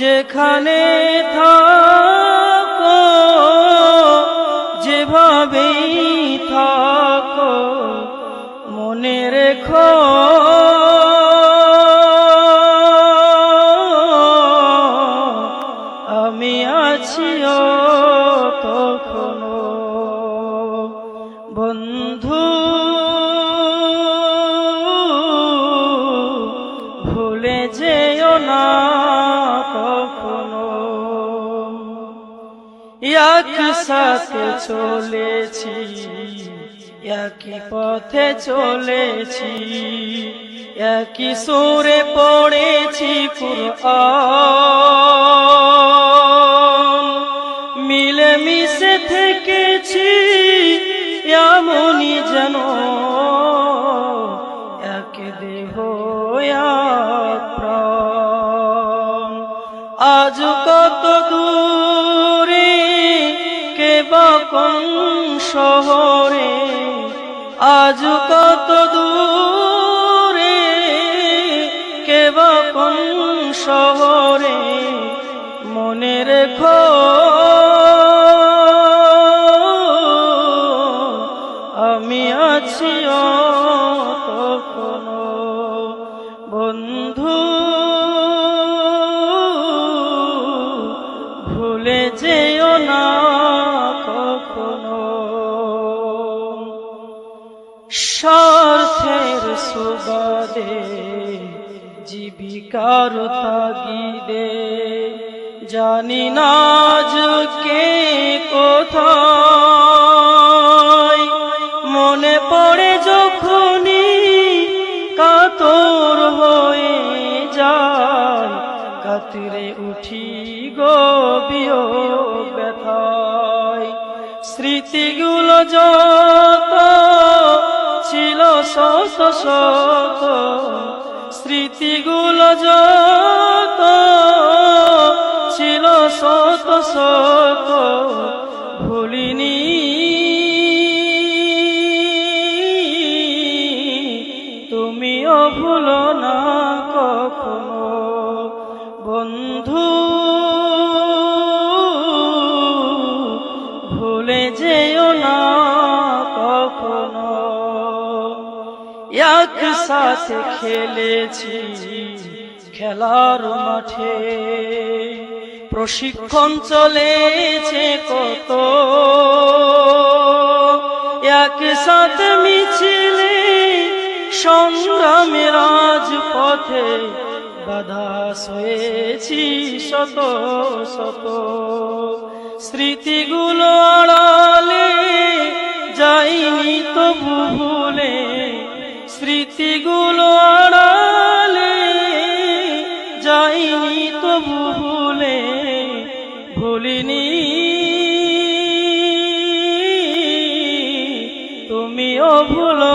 যেখানে থাকো যেভাবেই থাকো মনে রেখো। আমি আছি তখনো বন্ধু ভুলে যেও না। একসাথে চলেছি, একই পথে চলেছি, একই সুরে পড়েছি মিলে মিশে থেকেছি, এমনই যেন। এক দেহ আজ কত দূরে কোন শহরে? আজ কত দূরে? কে বা কোন শহরে? মনে রেখো আমি আছি তখনো সুবাদে জীবিকার তাগিদে। জানি না কে কোথায়। মনে পড়ে যখনই কাতর হয়ে যায়। কাতরে উঠি গো ব্যথায়। স্মৃতিগুলো যত ছিল শত শত স্মৃতিগুলো যত ছিল শত শত ভুলিনি। তুমিও ভুলো না কখনো, বন্ধু। ভুলে যেও একসাথে খেলেছি খেলার মাঠে। প্রশিক্ষণ চলেছে কত। একসাথে মিছিলে সংগ্রামের রাজ পথে বাধা সয়েছি শত শত। স্মৃতিগুলো আড়ালে যাইনি স্মৃতিগুলো আড়ালে যাইনি তো ভুলে ভুলিনি। তুমিও ভুলো